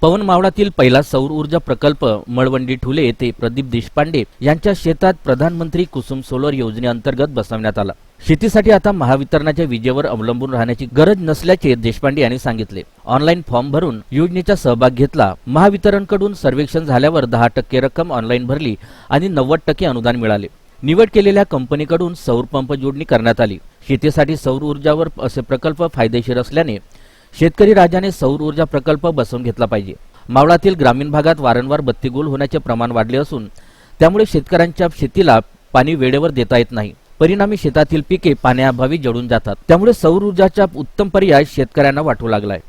पवन मावळातील पहिला सौर ऊर्जा प्रकल्प मळवंडी ठुले येथे प्रदीप देशपांडे यांच्या शेतात प्रधानमंत्री कुसुम सोलर योजनेअंतर्गत बसवण्यात आला. शेतीसाठी आता महावितरणाच्या विजेवर अवलंबून राहण्याची गरज नसल्याचे देशपांडे यांनी सांगितले. ऑनलाईन फॉर्म भरून योजनेचा सहभाग घेतला. महावितरणकडून सर्वेक्षण झाल्यावर दहा टक्के रक्कम ऑनलाईन भरली आणि नव्वद टक्के अनुदान मिळाले. निवड केलेल्या कंपनीकडून सौर पंप जोडणी करण्यात आली. शेतीसाठी सौर ऊर्जावर असे प्रकल्प फायदेशीर असल्याने शेतकरी राजाने सौर ऊर्जा प्रकल्प बसवून घेतला पाहिजे. मावळातील ग्रामीण भागात वारंवार बत्तीगोल होण्याचे प्रमाण वाढले असून त्यामुळे शेतकऱ्यांच्या शेतीला पाणी वेळेवर देता येत नाही. परिणामी शेतातील पिके पाण्याअभावी जळून जातात. त्यामुळे सौर ऊर्जाचा उत्तम पर्याय शेतकऱ्यांना वाटू लागलाय.